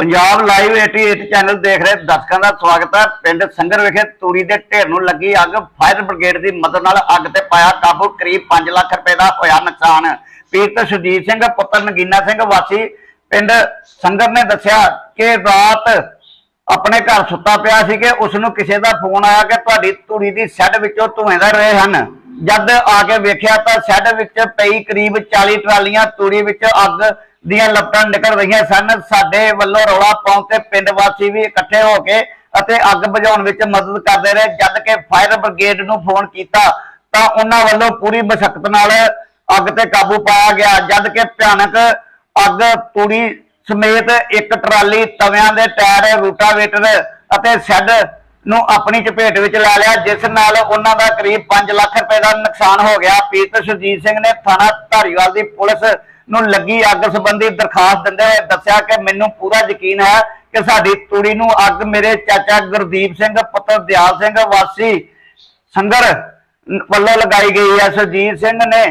Punjab live 88 channel ਦੇਖ ਰਹੇ ਦਰਸ਼ਕਾਂ ਦਾ ਸਵਾਗਤ ਹੈ। ਪਿੰਡ ਸੰਗਰ ਵਿਖੇ ਤੂੜੀ ਦੇ ਢੇਰ ਨੂੰ ਲੱਗੀ ਅੱਗ। ਫਾਇਰ ਬ੍ਰਿਗੇਡ ਦੀ ਮਦਦ ਨਾਲ ਅੱਗ ਤੇ ਪਾਇਆ ਕਾਬੂ। ਕਰੀਬ 5 ਲੱਖ ਰੁਪਏ ਦਾ ਹੋਇਆ ਨੁਕਸਾਨ। ਪੀੜਤ ਸੁਜੀਤ ਸਿੰਘ, ਪੁੱਤਰ ਨਗੀਨਾ ਸਿੰਘ ਵਾਸੀ ਪਿੰਡ ਸੰਗਰ ਨੇ ਦੱਸਿਆ ਕਿ ਰਾਤ ਆਪਣੇ ਘਰ ਸੁੱਤਾ ਪਿਆ ਸੀ ਕਿ ਉਸ ਨੂੰ ਕਿਸੇ ਦਾ ਫੋਨ ਆਇਆ ਕਿ ਤੁਹਾਡੀ ਤੂੜੀ ਦੀ ਸ਼ੈੱਡ ਵਿੱਚੋਂ ਧੂਏਂ ਦਾ ਰਹੇ ਹਨ। ਜਦ ਆ ਕੇ ਵੇਖਿਆ ਤਾਂ ਸ਼ੈੱਡ ਵਿੱਚ ਪਈ ਕਰੀਬ 40 ਟਰਾਲੀਆਂ ਤੂੜੀ ਵਿੱਚ ਅੱਗ ਦੀਆਂ ਲਪਟਾਂ ਨਿਕਲ ਰਹੀਆਂ ਸਨ। ਸਾਡੇ ਵੱਲੋਂ ਰੌਲਾ ਪਾਉਣ ਤੇ ਪਿੰਡ ਵਾਸੀ ਵੀ ਇਕੱਠੇ ਹੋ ਕੇ ਅਤੇ ਅੱਗ ਬੁਝਾਉਣ ਵਿੱਚ ਮਦਦ ਕਰਦੇ ਰਹੇ। ਜਦ ਕਿ ਫਾਇਰ ਬ੍ਰਿਗੇਡ ਨੂੰ ਫੋਨ ਕੀਤਾ ਤਾਂ ਉਹਨਾਂ ਵੱਲੋਂ ਪੂਰੀ ਮਸ਼ੱਕਤ ਨਾਲ ਅੱਗ ਤੇ ਕਾਬੂ ਪਾਇਆ ਗਿਆ। ਜਦ ਕਿ ਭਿਆਨਕ ਅੱਗ ਤੂੜੀ ਸਮੇਤ ਇੱਕ ਟਰਾਲੀ ਤਵਿਆਂ ਦੇ ਟਾਇਰ, ਰੂਟਾਵੇਟਰ ਅਤੇ ਸ਼ੈੱਡ ਨੂੰ ਆਪਣੀ ਚਪੇਟ ਵਿੱਚ ਲੈ ਲਿਆ, ਜਿਸ ਨਾਲ ਉਹਨਾਂ ਦਾ ਕਰੀਬ 5 ਲੱਖ ਰੁਪਏ ਦਾ ਨੁਕਸਾਨ ਹੋ ਗਿਆ। ਪੀਤ ਸੁਰਜੀਤ ਸਿੰਘ ਨੇ ਥਾਣਾ ਧਾਰੀਵਾਲ ਦੀ ਪੁਲਿਸ ਨੂੰ ਲੱਗੀ ਅੱਗ ਸੰਬੰਧੀ ਦਰਖਾਸਤ ਦਿੰਦੇ ਹੋਏ ਦੱਸਿਆ ਕਿ ਮੈਨੂੰ ਪੂਰਾ ਯਕੀਨ ਹੈ ਕਿ ਸਾਡੀ ਤੂੜੀ ਨੂੰ ਅੱਗ ਮੇਰੇ ਚਾਚਾ ਗੁਰਦੀਪ ਸਿੰਘ, ਪੁੱਤਰ ਦਿਆਲ ਸਿੰਘ ਵਾਸੀ ਸੰਗਰ ਵੱਲੋਂ ਲਗਾਈ ਗਈ ਹੈ। ਸੁਰਜੀਤ ਸਿੰਘ ਨੇ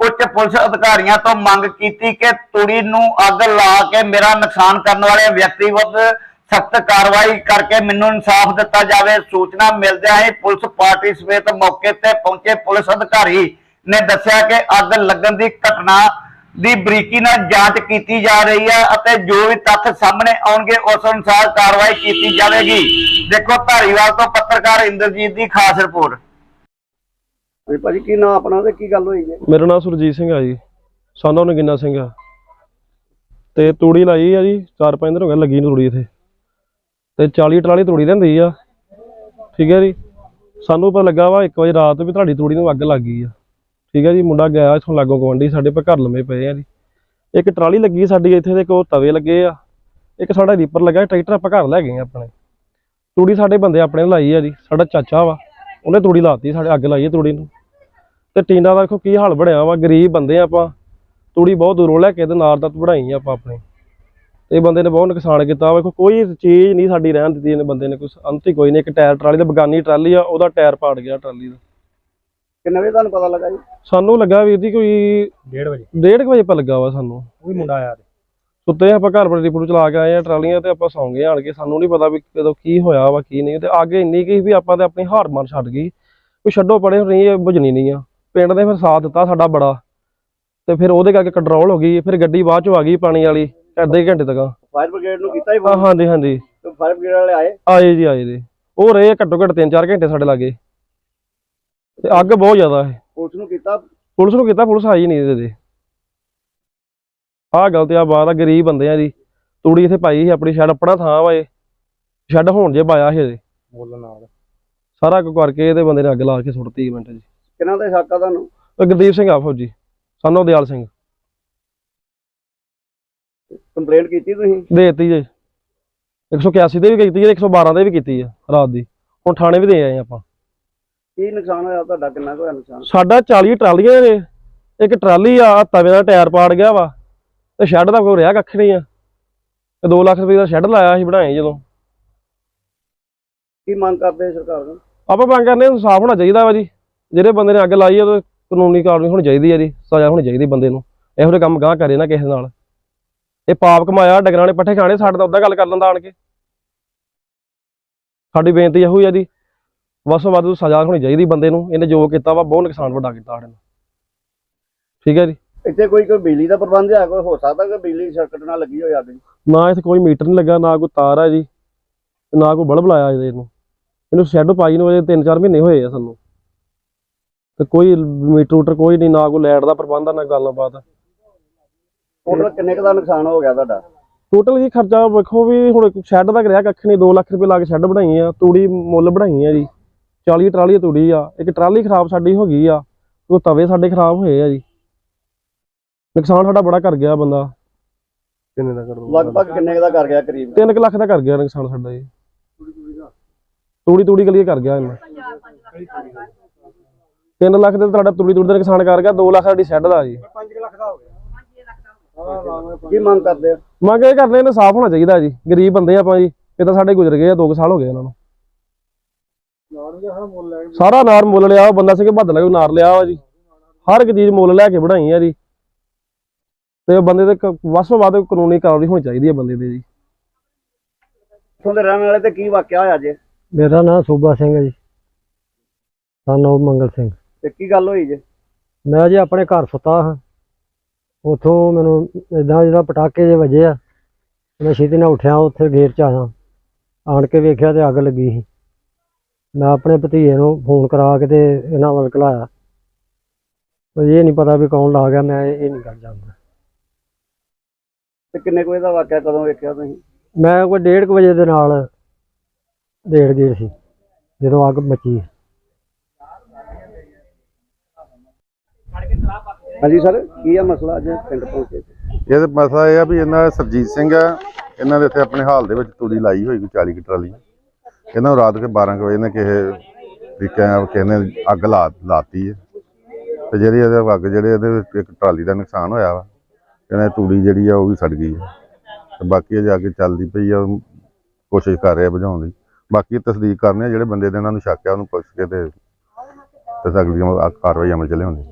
ਉੱਚ ਪੁਲਿਸ ਅਧਿਕਾਰੀਆਂ ਤੋਂ ਮੰਗ ਕੀਤੀ ਕਿ ਤੂੜੀ ਨੂੰ ਅੱਗ ਲਾ ਕੇ ਮੇਰਾ ਨੁਕਸਾਨ ਕਰਨ ਵਾਲੇ ਵਿਅਕਤੀ ਵਿਰੁੱਧ ਸਖਤ ਕਾਰਵਾਈ ਕਰਕੇ ਮੈਨੂੰ ਇਨਸਾਫ ਦਿੱਤਾ ਜਾਵੇ। ਸੂਚਨਾ ਮਿਲਦਿਆਂ ਹੀ ਪੁਲਿਸ ਪਾਰਟੀ ਸਮੇਤ ਮੌਕੇ ਤੇ ਪਹੁੰਚੇ। ਪੁਲਿਸ ਅਧਿਕਾਰੀ ਨੇ ਦੱਸਿਆ ਕਿ ਅੱਗ ਲੱਗਣ ਦੀ ਘਟਨਾ ਦੀ ਬਰੀਕੀ ਨਾਲ ਜਾਂਚ ਕੀਤੀ ਜਾ ਰਹੀ ਹੈ ਅਤੇ ਜੋ ਵੀ ਤੱਥ ਸਾਹਮਣੇ ਆਉਣਗੇ ਉਸ ਅਨੁਸਾਰ ਕਾਰਵਾਈ ਕੀਤੀ ਜਾਵੇਗੀ। ਦੇਖੋ ਧਾਰੀਵਾਲ ਤੋਂ ਪੱਤਰਕਾਰ ਇੰਦਰਜੀਤ ਦੀ ਖਾਸ ਰਿਪੋਰਟ। ਵੀ ਭਾਜੀ ਕੀ ਨਾਂ ਆਪਣਾ ਤੇ ਕੀ ਗੱਲ ਹੋਈ ਹੈ ਮੇਰਾ ਨਾਮ ਸੁਰਜੀਤ ਸਿੰਘ ਆ ਜੀ। ਸਾਨੋ ਨਗਿੰਨਾ ਸਿੰਘ ਆ। ਤੇ ਤੂੜੀ ਲਾਈ ਆ ਜੀ ਚਾਰ ਪੰਜ ਦਿਨ ਹੋ ਗਏ ਲੱਗੀ ਨੂੰ ਤੂੜੀ ਇੱਥੇ। ਤੇ 40 ਟਰਾਲੀ ਤੂੜੀ ਲੈਂਦੀ ਆ। ਠੀਕ ਹੈ ਜੀ। ਸਾਨੂੰ ਪਤਾ ਲੱਗਾ ਵਾ 1 ਵਜੇ ਰਾਤ ਵੀ ਤੁਹਾਡੀ ਤੂੜੀ ਨੂੰ ਅੱਗ ਲੱਗ ਗਈ ਆ। ਠੀਕ ਹੈ ਜੀ, ਮੁੰਡਾ ਗਿਆ ਇਥੋਂ ਲਾਗੋਂ ਗਵੰਡੀ ਸਾਡੇ ਪਾ ਘਰ ਲੰਮੇ ਪਏ ਆ ਜੀ। ਇੱਕ ਟਰਾਲੀ ਲੱਗੀ ਸਾਡੀ ਇੱਥੇ ਦੇ ਕੋ ਤਵੇ ਲੱਗੇ ਆ। ਇੱਕ ਸਾਡਾ ਰੀਪਰ ਲੱਗਾ, ਟਰੈਕਟਰ ਆਪਾਂ ਘਰ ਲੈ ਗਏ ਆ ਆਪਣੇ। ਤੂੜੀ ਸਾਡੇ ਬੰਦੇ ਆਪਣੇ ਲਾਈ ਆ ਜੀ, ਸਾਡਾ ਚਾਚਾ ਵਾ, ਉਹਨੇ ਤੂੜੀ ਲਾਤੀ ਸਾਡੇ, ਅੱਗ ਲਾਈ ਆ ਤੂੜੀ ਨੂੰ। ਤੇ ਟੀਂਡਾ ਦਾ ਦੇਖੋ ਕੀ ਹਾਲ ਬਣਿਆ ਵਾ, ਗਰੀਬ ਬੰਦੇ ਆ ਆਪਾਂ। ਤੂੜੀ ਬਹੁਤ ਦੂਰੋਂ ਲੈ ਕੇ ਤੇ ਨਾਰ ਦਾ ਵੜਾਈ ਆ ਆਪਾਂ ਆਪਣੇ। ਤੇ ਬੰਦੇ ਨੇ ਬਹੁਤ ਨੁਕਸਾਨ ਕੀਤਾ ਵੇਖੋ ਕੋਈ ਚੀਜ਼ ਨਹੀਂ ਸਾਡੀ ਰਹਿਣ ਦਿੱਤੀ ਇਹਨੇ ਬੰਦੇ ਨੇ ਕੋਈ ਅੰਤ ਹੀ ਕੋਈ ਨਹੀਂ। ਇੱਕ ਟਾਇਰ ਟਰਾਲੀ ਦਾ ਬਗਾਨੀ ਟਰਾਲੀ ਆ, ਉਹਦਾ ਟਾਇਰ ਪਾੜ ਗਿਆ ਟਰਾਲੀ ਦਾ। ਕਿੰਨੇ ਵਜੇ ਤੁਹਾਨੂੰ ਪਤਾ ਲੱਗਾ ਜੀ? ਸਾਨੂੰ ਲੱਗਾ ਵੀਰ ਜੀ ਕੋਈ 1:30 ਵਜੇ। 1:30 ਵਜੇ ਪਾ ਲੱਗਾ ਵਾ ਸਾਨੂੰ। ਉਹ ਵੀ ਮੁੰਡਾ ਆਇਆ ਤੇ। ਸੁੱਤੇ ਆਪਾਂ ਘਰ ਬੜੇ ਰਿਪੋਰਟ ਚਲਾ ਕੇ ਆਏ ਆ ਟਰਾਲੀਆਂ ਤੇ ਆਪਾਂ ਸੌਂ ਗਏ ਆਣ ਕੇ ਸਾਨੂੰ ਨਹੀਂ ਪਤਾ ਵੀ ਕਦੋਂ ਕੀ ਹੋਇਆ ਵਾ ਕੀ ਨਹੀਂ। ਤੇ ਅੱਗੇ ਇੰਨੀ ਕੀ ਵੀ ਆਪਾਂ ਤੇ ਆਪਣੀ ਹਾਰ ਮਾਰ ਛੱਡ ਗਈ ਕੋਈ ਛੱਡੋ ਪੜੇ ਨਹੀਂ ਇਹ ਬੁਝਣੀ ਨਹੀਂ ਆ। ਪਿੰਡ ਨੇ ਫਿਰ ਸਾਥ ਦਿੱਤਾ ਸਾਡਾ ਬੜਾ। ਤੇ ਫਿਰ ਉਹਦੇ ਕਰਕੇ ਕੰਟਰੋਲ ਹੋ ਗਈ ਫਿਰ ਗੱਡੀ ਬਾਅਦ ਚੋਂ ਆ ਗਈ ਪਾਣੀ ਵਾਲੀ ਅੱਧੇ ਘੰਟੇ ਤੱਕ। ਫਾਇਰ ਬ੍ਰਿਗੇਡ ਨੂੰ ਕੀਤਾ ਹੀ ਹਾਂ ਹਾਂਜੀ ਹਾਂਜੀ। ਫਾਇਰ ਬ੍ਰਿਗੇਡ ਵਾਲੇ ਆਏ? ਆਏ ਜੀ ਆਏ ਜੀ। ਉਹ ਰਹੇ ਘੱਟੋ ਘੱਟ 3-4 ਘੰਟੇ ਸਾਡੇ ਲਾਗੇ। ਤੇ ਅੱਗ ਬਹੁਤ ਜ਼ਿਆਦਾ ਹੈ। ਪੁਲਿਸ ਨੂੰ ਕੀਤਾ? ਪੁਲਿਸ ਨੂੰ ਕੀਤਾ ਪੁਲਿਸ ਆਈ ਨਹੀਂ ਇਹਦੇ ਆਹ ਗੱਲ ਤੇ ਆ ਬਾਤ ਆ ਗਰੀਬ ਬੰਦੇ ਆ ਜੀ। ਤੂੜੀ ਇੱਥੇ ਪਾਈ ਸੀ ਆਪਣੀ ਸ਼ੈੱਡ ਆਪਣਾ ਥਾਂ ਵਾ ਇਹ। ਸ਼ੈੱਡ ਹੋਣ ਜੇ ਪਾਇਆ ਸੀ ਇਹਦੇ। ਬੋਲਣ ਨਾਲ। ਸਾਰਾ ਕੁਝ ਕਰਕੇ ਇਹਦੇ ਬੰਦੇ ਨੇ ਅੱਗ ਲਾ ਕੇ ਸੁੱਟਤੀ ਮਿੰਟ ਜੀ। ਕਿਹਨਾਂ ਦਾ ਸ਼ੱਕ ਆ ਤੁਹਾਨੂੰ? ਉਹ ਗੁਰਦੀਪ ਸਿੰਘ ਆ ਫੌਜੀ। ਸਾਨੂੰ ਦਿਆਲ ਸਿੰਘ। ਕੰਪਲੇਂਟ ਕੀਤੀ ਤੁਸੀਂ? ਦੇਤੀ ਜੀ। 181 ਦੇ ਵੀ ਕੀਤੀ ਹੈ 112 ਦੇ ਵੀ ਕੀਤੀ ਆ ਰਾਤ ਦੀ। ਹੁਣ ਥਾਣੇ ਵੀ ਦੇ ਆਏ ਆਪਾਂ। ਕੀ ਨੁਕਸਾਨ ਹੋਇਆ? ਤੁਹਾਡਾ ਕਿੰਨਾ ਕੁ ਹੋਇਆ ਨੁਕਸਾਨ? ਸਾਡਾ 40 ਟਰਾਲੀਆਂ ਨੇ। ਇੱਕ ਟਰਾਲੀ ਆ ਤਵੇ ਦਾ ਟਾਇਰ ਪਾੜ ਗਿਆ ਵਾ। ਤੇ ਸ਼ੈੱਡ ਦਾ ਕੋਈ ਰਿਹਾ ਕੱਖ ਨਹੀਂ ਆ। ਤੇ 2 ਲੱਖ ਰੁਪਏ ਦਾ ਸ਼ੈੱਡ ਲਾਇਆ ਸੀ ਬਣਾਏ ਜਦੋਂ। ਕੀ ਮੰਗ ਕਰਦੇ ਸਰਕਾਰ ਨੂੰ ਆਪਾਂ ਮੰਗ ਕਰਨੇ ਇਨਸਾਫ ਹੋਣਾ ਚਾਹੀਦਾ ਵਾ ਜੀ। ਜਿਹੜੇ ਬੰਦੇ ਨੇ ਅੱਗ ਲਾਈ ਆ ਉਹਦੇ ਕਾਨੂੰਨੀ ਕਾਰਵਾਈ ਹੋਣੀ ਚਾਹੀਦੀ ਆ ਜੀ। ਸਜ਼ਾ ਹੋਣੀ ਚਾਹੀਦੀ ਬੰਦੇ ਨੂੰ। ਇਹੋ ਜਿਹੇ ਕੰਮ ਗਾਹ ਕਰੇ ਨਾ ਕਿਸੇ ਨਾਲ। ਇਹ ਪਾਪ ਕਮਾਇਆ ਡੰਗਰਾਂ ਨੇ ਪੱਠੇ ਖਾਣੇ ਸਾਡੇ ਤਾਂ ਉਦਾਂ ਗੱਲ ਕਰ ਲੈਂਦਾ ਆਣ ਕੇ। ਸਾਡੀ ਬੇਨਤੀ ਇਹੋ ਹੀ ਆ ਜੀ। ਵੱਧ ਤੋਂ ਵੱਧ ਸਜ਼ਾ ਹੋਣੀ ਚਾਹੀਦੀ ਬੰਦੇ ਨੂੰ ਇਹਨੇ ਜੋ ਕੀਤਾ ਵਾ ਬਹੁਤ ਨੁਕਸਾਨ ਵੱਡਾ ਕੀਤਾ ਸਾਡੇ ਨਾਲ। ਠੀਕ ਹੈ ਜੀ? ਇੱਥੇ ਕੋਈ ਕੋਈ ਬਿਜਲੀ ਦਾ ਪ੍ਰਬੰਧ ਹੈ? ਕੋਈ ਹੋ ਸਕਦਾ ਕਿ ਬਿਜਲੀ ਸਰਕਟ ਨਾਲ ਲੱਗੀ ਹੋਈ ਜੀ ਨਾ ਇੱਥੇ ਕੋਈ ਮੀਟਰ ਨਹੀਂ ਲੱਗਾ ਨਾ ਕੋਈ ਤਾਰ ਹੈ ਜੀ ਨਾ ਕੋਈ ਬਲਬ ਲਾਇਆ ਇਹਦੇ ਨੂੰ। ਇਹਨੂੰ ਸ਼ੈੱਡ ਪਾਈ ਨੂੰ ਅਜੇ 3-4 ਮਹੀਨੇ ਹੋਏ ਆ ਸਾਨੂੰ। ਤੇ ਕੋਈ ਮੀਟਰ ਉਟਰ ਕੋਈ ਨਹੀਂ ਨਾ ਕੋਈ ਲਾਈਟ ਦਾ ਪ੍ਰਬੰਧ ਆ ਨਾ ਗੱਲਬਾਤ। ਟੋਟਲ ਕਿੰਨੇ ਕੁ ਦਾ ਨੁਕਸਾਨ ਹੋ ਗਿਆ ਤੁਹਾਡਾ? ਟੋਟਲ ਜੀ ਖਰਚਾ ਵੇਖੋ ਵੀ ਹੁਣ ਸ਼ੈੱਡ ਦਾ ਰਿਹਾ ਕੱਖ ਨਹੀਂ 2 ਲੱਖ ਰੁਪਏ ਲਾ ਕੇ ਸ਼ੈੱਡ ਬਣਾਈ ਆ ਤੂੜੀ ਮੁੱਲ ਬਣਾਈ ਆ ਜੀ। 40 ਟਰਾਲੀ ਤੂੜੀ ਆ ਇੱਕ ਟਰਾਲੀ ਖਰਾਬ ਸਾਡੀ ਹੋ ਗਈ ਆ ਉਹ ਤਵੇ ਸਾਡੇ ਖਰਾਬ ਹੋਏ ਆ ਜੀ। ਨੁਕਸਾਨ ਸਾਡਾ ਬੜਾ ਕਰ ਗਿਆ ਬੰਦਾ। ਕਿੰਨੇ ਦਾ ਕਰ ਲਗਭਗ ਕਿੰਨੇ ਕੁ ਦਾ ਕਰ ਗਿਆ ਕਰੀਬ? 3 ਲੱਖ ਦਾ ਕਰ ਗਿਆ ਨੁਕਸਾਨ ਸਾਡਾ ਜੀ। ਤੂੜੀ ਤੂੜੀ ਗਲੀ ਕਰ ਗਿਆ ਇਹਨਾਂ। 3 ਲੱਖ ਦੇ ਤੁਹਾਡਾ ਤੂੜੀ ਤੂੜੀ ਦਾ ਨੁਕਸਾਨ ਕਰ ਗਿਆ 2 ਲੱਖ ਸਾਡੀ ਸ਼ੈੱਡ ਦਾ ਜੀ। ਕੀ ਮੰਗ ਕਰਦੇ ਆ ਮੰਗ ਇਹ ਕਰਨੇ ਨੇ ਸਾਫ਼ ਹੋਣਾ ਚਾਹੀਦਾ ਜੀ। ਗਰੀਬ ਬੰਦੇ ਆਪਾਂ ਜੀ ਇਹ ਤਾਂ ਸਾਡੇ ਗੁਜ਼ਰ ਗਏ ਆ 2 ਸਾਲ ਹੋ ਗਏ ਉਹਨਾਂ ਨੂੰ। ਸਾਰਾ ਨਾਰ ਮੁੱਲ ਲਿਆ ਉਹ ਬੰਦਾ ਸਿੰਘ ਬਹਾਦਰ ਲੈ ਨਾਰ ਲਿਆ ਵਾ ਜੀ। ਹਰ ਇੱਕ ਚੀਜ਼ ਮੁੱਲ ਲੈ ਕੇ ਬਣਾਈ ਆ ਜੀ। ਤੇ ਉਹ ਬੰਦੇ ਤੋਂ ਵੱਧ ਕਾਨੂੰਨੀ ਕਾਰਵਾਈ ਹੋਣੀ ਚਾਹੀਦੀ ਹੈ ਬੰਦੇ ਦੇ ਜੀ। ਇੱਥੋਂ ਦੇ ਰਹਿਣ ਵਾਲੇ ਤੇ ਕੀ ਵਾਕਿਆ ਹੋਇਆ ਜੇ? ਮੇਰਾ ਨਾਮ ਸੂਬਾ ਸਿੰਘ ਹੈ ਜੀ। ਸਾਨੂੰ ਮੰਗਲ ਸਿੰਘ। ਤੇ ਕੀ ਗੱਲ ਹੋਈ ਜੇ? ਮੈਂ ਜੀ ਆਪਣੇ ਘਰ ਸੁੱਤਾ ਹਾਂ। ਉਥੋਂ ਮੈਨੂੰ ਇਦਾਂ ਜਿਹੜਾ ਪਟਾਕੇ ਜੇ ਵੱਜੇ ਆ। ਮੈਂ ਛੇਤੀ ਨਾਲ ਉੱਠਿਆ ਉੱਥੇ ਗੇਟ 'ਚ ਆਇਆ। ਆਣ ਕੇ ਵੇਖਿਆ ਤੇ ਅੱਗ ਲੱਗੀ ਸੀ। ਮੈਂ ਆਪਣੇ ਭਤੀਜੇ ਨੂੰ ਫੋਨ ਕਰਾ ਕੇ ਤੇ ਇਹਨਾਂ ਵੱਲ ਘਲਾਇਆ। ਪਰ ਇਹ ਨਹੀਂ ਪਤਾ ਵੀ ਕੌਣ ਲਾ ਗਿਆ ਮੈਂ ਇਹ ਨਹੀਂ ਕਰ ਜਾਂਦਾ ਤੇ ਕਿੰਨੇ ਕੁ ਵਜੇ ਦਾ ਵਾਕਿਆ ਕਦੋਂ ਵੇਖਿਆ ਤੁਸੀਂ? ਮੈਂ ਕੋਈ 1:30 ਵਜੇ ਦੇ ਨਾਲ ਡੇਢ ਗੇਟ ਸੀ ਜਦੋਂ ਅੱਗ ਮੱਚੀ। ਹਾਂਜੀ ਸਰ ਕੀ ਆ ਮਸਲਾ ਅੱਜ ਪਿੰਡ ਪਹੁੰਚੇ? ਤੇ? ਇਹਦਾ ਮਸਲਾ ਇਹ ਆ ਵੀ ਇਹਨਾਂ ਸਰਜੀਤ ਸਿੰਘ ਆ ਇਹਨਾਂ ਦੇ ਇੱਥੇ ਆਪਣੇ ਹਾਲ ਦੇ ਵਿੱਚ ਤੂੜੀ ਲਾਈ ਹੋਈ ਕੋਈ 40 ਕੁ ਟਰਾਲੀ। ਇਹਨਾਂ ਨੂੰ ਰਾਤ ਕੇ 12 ਕੁ ਵਜੇ ਨੇ ਕਿਸੇ ਤਰੀਕੇ ਨਾਲ ਕਿਸੇ ਨੇ ਅੱਗ ਲਾ ਲਾਤੀ ਹੈ। ਤੇ ਜਿਹੜੀ ਇਹਦੇ ਅੱਗ ਜਿਹੜੇ ਇਹਦੇ ਵਿੱਚ ਇੱਕ ਟਰਾਲੀ ਦਾ ਨੁਕਸਾਨ ਹੋਇਆ ਵਾ ਇਹਨਾਂ ਦੀ ਤੂੜੀ ਜਿਹੜੀ ਆ ਉਹ ਵੀ ਸੜ ਗਈ ਹੈ। ਤੇ ਬਾਕੀ ਅਜੇ ਅੱਗ ਚੱਲਦੀ ਪਈ ਆ ਉਹ ਕੋਸ਼ਿਸ਼ ਕਰ ਰਹੇ ਆ ਬੁਝਾਉਣ ਦੀ। ਬਾਕੀ ਤਸਦੀਕ ਕਰਨੇ ਆ, ਜਿਹੜੇ ਬੰਦੇ ਦੇ ਇਹਨਾਂ ਨੂੰ ਸ਼ੱਕ ਆ, ਉਹਨੂੰ ਪੁੱਛ ਕੇ ਤੇ ਤੇ ਅਗਲੀ ਕਾਰਵਾਈ ਅਮਲ ਚ ਲਿਆਉਂਦੇ